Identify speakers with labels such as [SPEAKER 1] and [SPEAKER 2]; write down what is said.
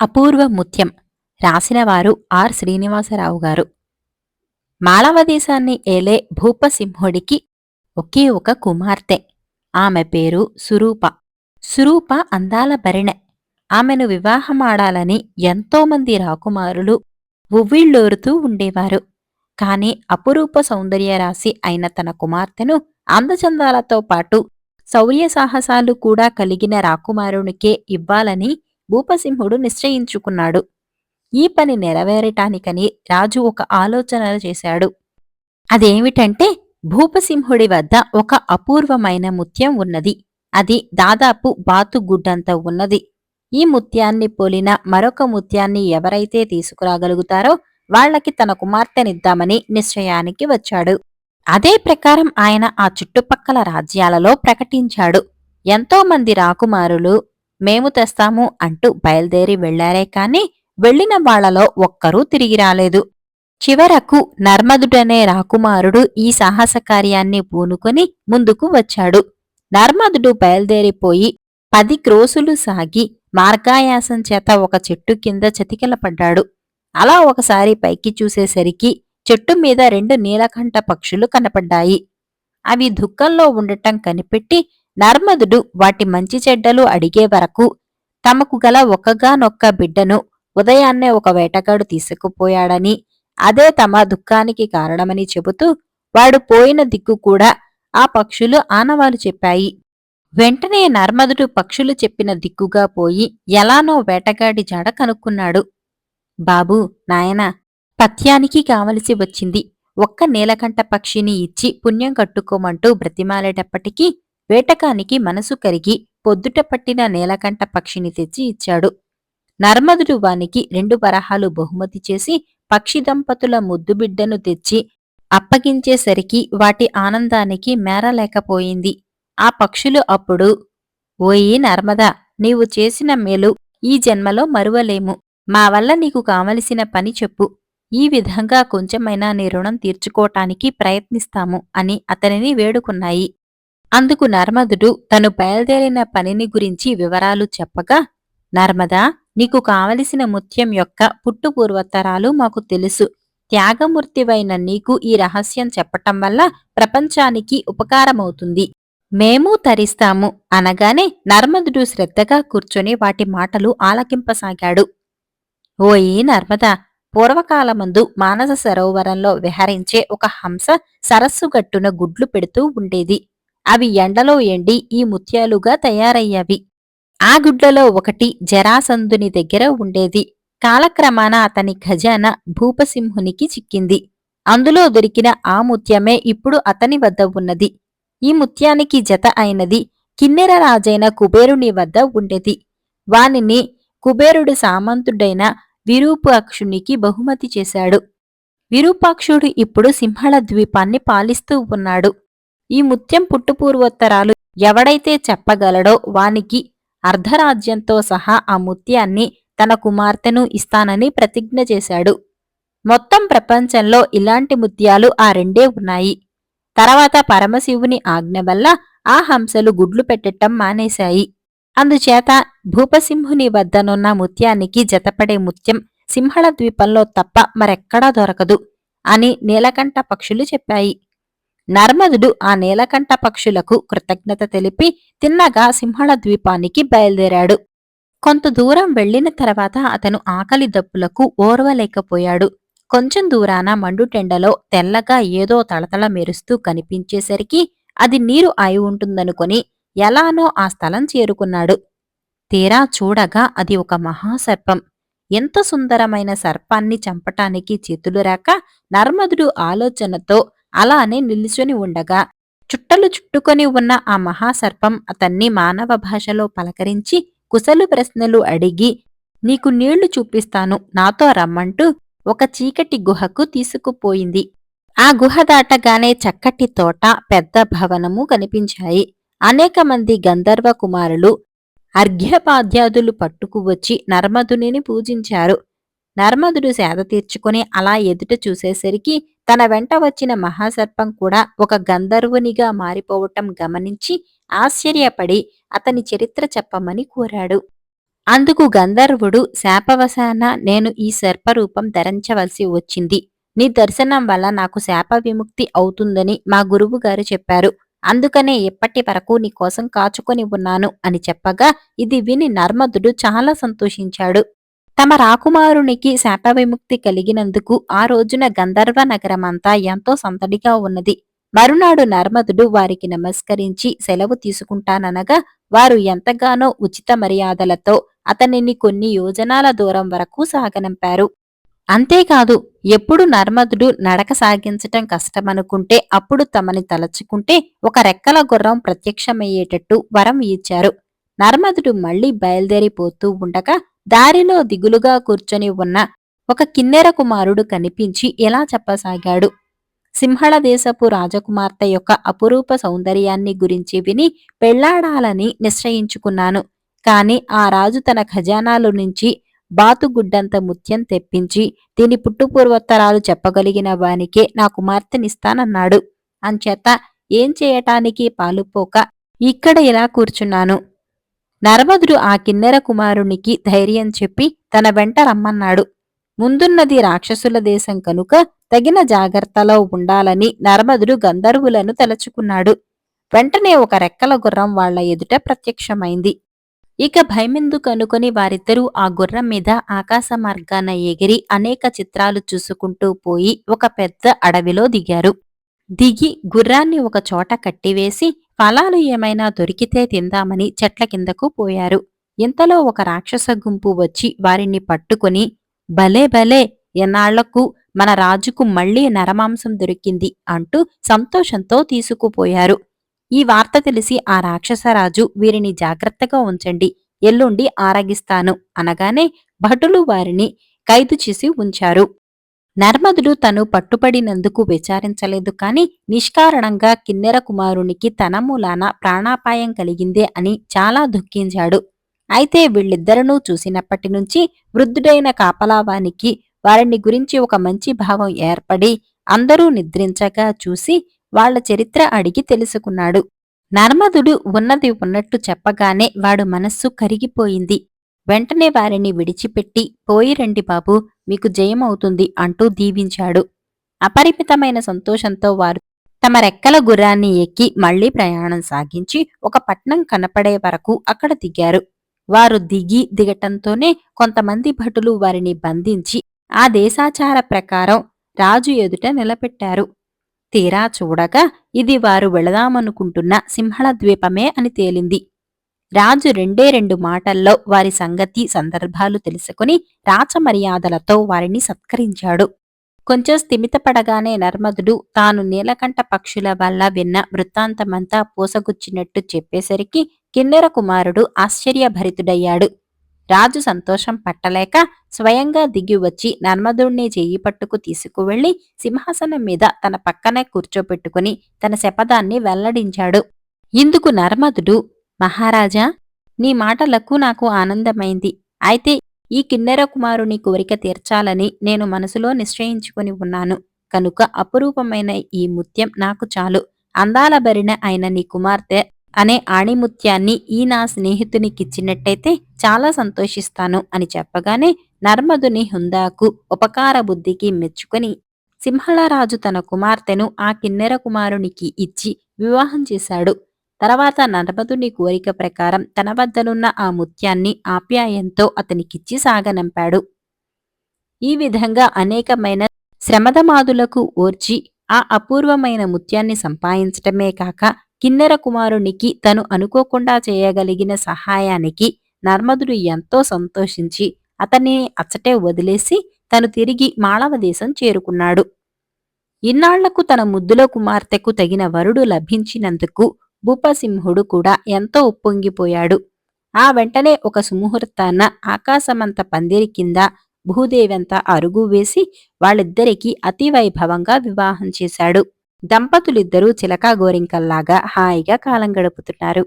[SPEAKER 1] అపూర్వ ముత్యం రాసినవారు ఆర్. శ్రీనివాసరావు గారు. మాళవదేశాన్ని ఏలే భూపసింహుడికి ఒకే ఒక కుమార్తె. ఆమె పేరు సురూప. సురూప అందాల భరిణె. ఆమెను వివాహమాడాలని ఎంతోమంది రాకుమారులు ఉవ్విళ్ళూరుతూ ఉండేవారు. కాని అపురూప సౌందర్యరాశి అయిన తన కుమార్తెను అందచందాలతో పాటు శౌర్య సాహసాలు కూడా కలిగిన రాకుమారునికే ఇవ్వాలని భూపసింహుడు నిశ్చయించుకున్నాడు. ఈ పని నెరవేరటానికని రాజు ఒక ఆలోచన చేశాడు. అదేమిటంటే భూపసింహుడి వద్ద ఒక అపూర్వమైన ముత్యం ఉన్నది. అది దాదాపు బాతుగుడ్డంత ఉన్నది. ఈ ముత్యాన్ని పోలిన మరొక ముత్యాన్ని ఎవరైతే తీసుకురాగలుగుతారో వాళ్ళకి తన కుమార్తెనిద్దామని నిశ్చయానికి వచ్చాడు. అదే ప్రకారం ఆయన ఆ చుట్టుపక్కల రాజ్యాలలో ప్రకటించాడు. ఎంతో మంది రాకుమారులు మేము తెస్తాము అంటూ బయలుదేరి వెళ్ళారే కాని వెళ్ళిన వాళ్ళలో ఒక్కరూ తిరిగి రాలేదు. చివరకు నర్మదుడనే రాకుమారుడు ఈ సాహస కార్యాన్ని పూనుకొని ముందుకు వచ్చాడు. నర్మదుడు బయలుదేరిపోయి పది క్రోసులు సాగి మార్గాయాసం చేత ఒక చెట్టు కింద చతికిలపడ్డాడు. అలా ఒకసారి పైకి చూసేసరికి చెట్టు మీద రెండు నీలకంఠ పక్షులు కనపడ్డాయి. అవి దుఃఖంలో ఉండటం కనిపెట్టి నర్మదుడు వాటి మంచి చెడ్డలు అడిగే వరకు తమకు గల ఒక్కగానొక్క బిడ్డను ఉదయాన్నే ఒక వేటగాడు తీసుకుపోయాడని అదే తమ దుఃఖానికి కారణమని చెబుతూ వాడు పోయిన దిక్కు కూడా ఆ పక్షులు ఆనవాలు చెప్పాయి. వెంటనే నర్మదుడు పక్షులు చెప్పిన దిక్కుగా పోయి ఎలానో వేటగాడి జాడ కనుక్కున్నాడు. బాబూ నాయనా పథ్యానికి కావలసి వచ్చింది. ఒక్క నీలకంఠ పక్షిని ఇచ్చి పుణ్యం కట్టుకోమంటూ బ్రతిమాలేటప్పటికీ వేటకానికి మనసు కరిగి పొద్దుట పట్టిన నేలకంట పక్షిని తెచ్చి ఇచ్చాడు. నర్మదుడు వానికి రెండు వరహాలు బహుమతి చేసి పక్షి దంపతుల ముద్దుబిడ్డను తెచ్చి అప్పగించేసరికి వాటి ఆనందానికి మేరలేకపోయింది ఆ పక్షులు అప్పుడు ఓయి నర్మదా నీవు చేసిన మేలు ఈ జన్మలో మరువలేము. మా వల్ల నీకు కావలసిన పని చెప్పు. ఈ విధంగా కొంచెమైనా నీ రుణం తీర్చుకోటానికి ప్రయత్నిస్తాము అని అతనిని వేడుకున్నాయి. అందుకు నర్మదుడు తను బయలుదేరిన పనిని గురించి వివరాలు చెప్పగా నర్మదా నీకు కావలసిన ముత్యం యొక్క పుట్టుపూర్వతరాలు మాకు తెలుసు. త్యాగమూర్తివైన నీకు ఈ రహస్యం చెప్పటం వల్ల ప్రపంచానికి ఉపకారమవుతుంది. మేము తరిస్తాము. అనగానే నర్మదుడు శ్రద్ధగా కూర్చొని వాటి మాటలు ఆలకింపసాగాడు. ఓయి నర్మదా పూర్వకాలమందు మానస సరోవరంలో విహరించే ఒక హంస సరస్సుగట్టున గుడ్లు పెడుతూ ఉండేది. అవి ఎండలో ఎండి ఈ ముత్యాలుగా తయారయ్యావి. ఆ గుడ్లలో ఒకటి జరాసంధుని దగ్గర ఉండేది. కాలక్రమాన అతని ఖజానా భూపసింహునికి చిక్కింది. అందులో దొరికిన ఆ ముత్యమే ఇప్పుడు అతని వద్ద ఉన్నది. ఈ ముత్యానికి జత అయినది కిన్నెర రాజైన కుబేరుని వద్ద ఉండేది. వానిని కుబేరుడు సామంతుడైన విరూపాక్షునికి బహుమతి చేశాడు. విరూపాక్షుడు ఇప్పుడు సింహళ ద్వీపాన్ని పాలిస్తూ ఉన్నాడు. ఈ ముత్యం పుట్టుపూర్వోత్తరాలు ఎవడైతే చెప్పగలడో వానికి అర్ధరాజ్యంతో సహా ఆ ముత్యాన్ని తన కుమార్తెను ఇస్తానని ప్రతిజ్ఞ చేశాడు. మొత్తం ప్రపంచంలో ఇలాంటి ముత్యాలు ఆ రెండే ఉన్నాయి. తర్వాత పరమశివుని ఆజ్ఞ వల్ల ఆ హంసలు గుడ్లు పెట్టటం మానేశాయి. అందుచేత భూపసింహుని వద్దనున్న ముత్యానికి జతపడే ముత్యం సింహళ ద్వీపంలో తప్ప మరెక్కడా దొరకదు అని నీలకంఠ పక్షులు చెప్పాయి. నర్మదుడు ఆ నీలకంఠ పక్షులకు కృతజ్ఞత తెలిపి తిన్నగా సింహళ ద్వీపానికి బయలుదేరాడు. కొంత దూరం వెళ్ళిన తర్వాత అతను ఆకలి దప్పులకు ఓర్వలేకపోయాడు. కొంచెం దూరాన మండుటెండలో తెల్లగా ఏదో తళతళ మెరుస్తూ కనిపించేసరికి అది నీరు అయి ఉంటుందనుకొని ఎలానో ఆ స్థలం చేరుకున్నాడు. తీరా చూడగా అది ఒక మహాసర్పం. ఎంత సుందరమైన సర్పాన్ని చంపటానికి చేతులు రాక నర్మదుడు ఆలోచనతో అలానే నిలుచుని ఉండగా చుట్టలు చుట్టుకొని ఉన్న ఆ మహాసర్పం అతన్ని మానవ భాషలో పలకరించి కుశలు ప్రశ్నలు అడిగి నీకు నీళ్ళు చూపిస్తాను నాతో రమ్మంటూ ఒక చీకటి గుహకు తీసుకుపోయింది. ఆ గుహ దాటగానే చక్కటి తోట పెద్ద భవనము కనిపించాయి. అనేక మంది గంధర్వ కుమారులు అర్ఘ్యపాద్యాదులు పట్టుకువచ్చి నర్మదునిని పూజించారు. నర్మదుడు సేద తీర్చుకుని అలా ఎదుట చూసేసరికి తన వెంట వచ్చిన మహాసర్పం కూడా ఒక గంధర్వునిగా మారిపోవటం గమనించి ఆశ్చర్యపడి అతని చరిత్ర చెప్పమని కోరాడు. అందుకు గంధర్వుడు శాపవశాన నేను ఈ సర్పరూపం ధరించవలసి వచ్చింది. నీ దర్శనం వల్ల నాకు శాప విముక్తి అవుతుందని మా గురువు గారు చెప్పారు. అందుకనే ఇప్పటి వరకు నీ కోసం కాచుకొని ఉన్నాను అని చెప్పగా ఇది విని నర్మదుడు చాలా సంతోషించాడు. తమ రాకుమారునికి శాప విముక్తి కలిగినందుకు ఆ రోజున గంధర్వ నగరమంతా ఎంతో సందడిగా ఉన్నది. మరునాడు నర్మదుడు వారికి నమస్కరించి సెలవు తీసుకుంటాననగా వారు ఎంతగానో ఉచిత మర్యాదలతో అతనిని కొన్ని యోజనాల దూరం వరకు సాగనంపారు. అంతేకాదు ఎప్పుడు నర్మదుడు నడక సాగించటం కష్టమనుకుంటే అప్పుడు తమని తలచుకుంటే ఒక రెక్కల గుర్రం ప్రత్యక్షమయ్యేటట్టు వరం ఇచ్చారు. నర్మదుడు మళ్ళీ బయలుదేరిపోతూ ఉండగా దారిలో దిగులుగా కూర్చొని ఉన్న ఒక కిన్నెర కుమారుడు కనిపించి ఎలా చెప్పసాగాడు? సింహళ దేశపు రాజకుమార్తె యొక్క అపురూప సౌందర్యాన్ని గురించి విని పెళ్ళాడాలని నిశ్చయించుకున్నాను. కాని ఆ రాజు తన ఖజానాలు నుంచి బాతుగుడ్డంత ముత్యం తెప్పించి దీని పుట్టుపూర్వోత్తరాలు చెప్పగలిగిన వానికే నా కుమార్తెనిస్తానన్నాడు. అంచేత ఏం చేయటానికి పాలుపోక ఇక్కడ ఇలా కూర్చున్నాను. నర్మదుడు ఆ కిన్నెర కుమారునికి ధైర్యం చెప్పి తన వెంట రమ్మన్నాడు. ముందున్నది రాక్షసుల దేశం కనుక తగిన జాగ్రత్తలో ఉండాలని నర్మదుడు గంధర్వులను తలుచుకున్నాడు. వెంటనే ఒక రెక్కల గుర్రం వాళ్ళ ఎదుట ప్రత్యక్షమైంది. ఇక భయమెందుకు కనుకొని వారిద్దరూ ఆ గుర్రం మీద ఆకాశ మార్గాన ఎగిరి అనేక చిత్రాలు చూసుకుంటూ పోయి ఒక పెద్ద అడవిలో దిగారు. దిగి గుర్రాన్ని ఒక చోట కట్టివేసి ఫలాలు ఏమైనా దొరికితే తిందామని చెట్ల కిందకు పోయారు. ఇంతలో ఒక రాక్షస గుంపు వచ్చి వారిని పట్టుకుని భలే భలే ఎన్నాళ్ళకు మన రాజుకు మళ్ళీ నరమాంసం దొరికింది అంటూ సంతోషంతో తీసుకుపోయారు. ఈ వార్త తెలిసి ఆ రాక్షసరాజు వీరిని జాగ్రత్తగా ఉంచండి ఎల్లుండి ఆరగిస్తాను అనగానే భటులు వారిని ఖైదు చేసి ఉంచారు. నర్మదుడు తను పట్టుపడినందుకు విచారించలేదు కాని నిష్కారణంగా కిన్నెర కుమారునికి తన మూలాన ప్రాణాపాయం కలిగిందే అని చాలా దుఃఖించాడు. అయితే వీళ్ళిద్దరనూ చూసినప్పటి నుంచి వృద్ధుడైన కాపలావానికి వారిని గురించి ఒక మంచి భావం ఏర్పడి అందరూ నిద్రించగా చూసి వాళ్ళ చరిత్ర అడిగి తెలుసుకున్నాడు. నర్మదుడు ఉన్నది ఉన్నట్టు చెప్పగానే వాడు మనస్సు కరిగిపోయింది. వెంటనే వారిని విడిచిపెట్టి పోయి రండి బాబు మీకు జయమవుతుంది అంటూ దీవించాడు. అపరిమితమైన సంతోషంతో వారు తమ రెక్కల గుర్రాన్ని ఎక్కి మళ్ళీ ప్రయాణం సాగించి ఒక పట్నం కనపడే వరకు అక్కడ దిగారు. వారు దిగి దిగటంతోనే కొంతమంది భటులు వారిని బంధించి ఆ దేశాచార ప్రకారం రాజు ఎదుట నిలబెట్టారు. తీరా చూడగా ఇది వారు వెళదామనుకుంటున్న సింహళ ద్వీపమే అని తేలింది. రాజు రెండే రెండు మాటల్లో వారి సంగతి సందర్భాలు తెలుసుకుని రాచమర్యాదలతో వారిని సత్కరించాడు. కొంచెం స్థిమితపడగానే నర్మదుడు తాను నీలకంఠ పక్షుల వల్ల విన్న వృత్తాంతమంతా పూసగుచ్చినట్టు చెప్పేసరికి కిన్నెర కుమారుడు ఆశ్చర్యభరితుడయ్యాడు. రాజు సంతోషం పట్టలేక స్వయంగా దిగి వచ్చి నర్మదుణ్ణి చెయ్యి పట్టుకు తీసుకువెళ్ళి సింహాసనం మీద తన పక్కనే కూర్చోపెట్టుకుని తన శపథాన్ని వెల్లడించాడు. ఇందుకు నర్మదుడు మహారాజా నీ మాటలకు నాకు ఆనందమైంది. అయితే ఈ కిన్నెర కుమారుని కోరిక తీర్చాలని నేను మనసులో నిశ్చయించుకుని ఉన్నాను. కనుక అపురూపమైన ఈ ముత్యం నాకు చాలు. అందాల బరిన అయిన నీ కుమార్తె అనే ఆణిముత్యాన్ని ఈ నా స్నేహితునికిచ్చినట్టయితే చాలా సంతోషిస్తాను అని చెప్పగానే నర్మదుని హుందాకు ఉపకార బుద్ధికి మెచ్చుకొని సింహళరాజు తన కుమార్తెను ఆ కిన్నెర కుమారునికి ఇచ్చి వివాహం చేశాడు. తర్వాత నర్మదుని కోరిక ప్రకారం తన వద్దనున్న ఆ ముత్యాన్ని ఆప్యాయంతో అతనికిచ్చి సాగనంపాడు. ఈ విధంగా అనేకమైన శ్రమదమాదులకు ఓర్చి ఆ అపూర్వమైన ముత్యాన్ని సంపాదించటమే కాక కిన్నెర కుమారునికి తను అనుకోకుండా చేయగలిగిన సహాయానికి నర్మదుడు ఎంతో సంతోషించి అతన్ని అచ్చటే వదిలేసి తను తిరిగి మాళవ దేశం చేరుకున్నాడు. ఇన్నాళ్ళకు తన ముద్దుల కుమార్తెకు తగిన వరుడు లభించినందుకు భూపసింహుడు కూడా ఎంతో ఉప్పొంగిపోయాడు. ఆ వెంటనే ఒక సుముహూర్తాన ఆకాశమంత పందిరి కింద భూదేవంతా అరుగు వేసి వాళ్ళిద్దరికీ అతి వైభవంగా వివాహం చేశాడు. దంపతులిద్దరూ చిలకా గోరింకల్లాగా హాయిగా కాలం గడుపుతున్నారు.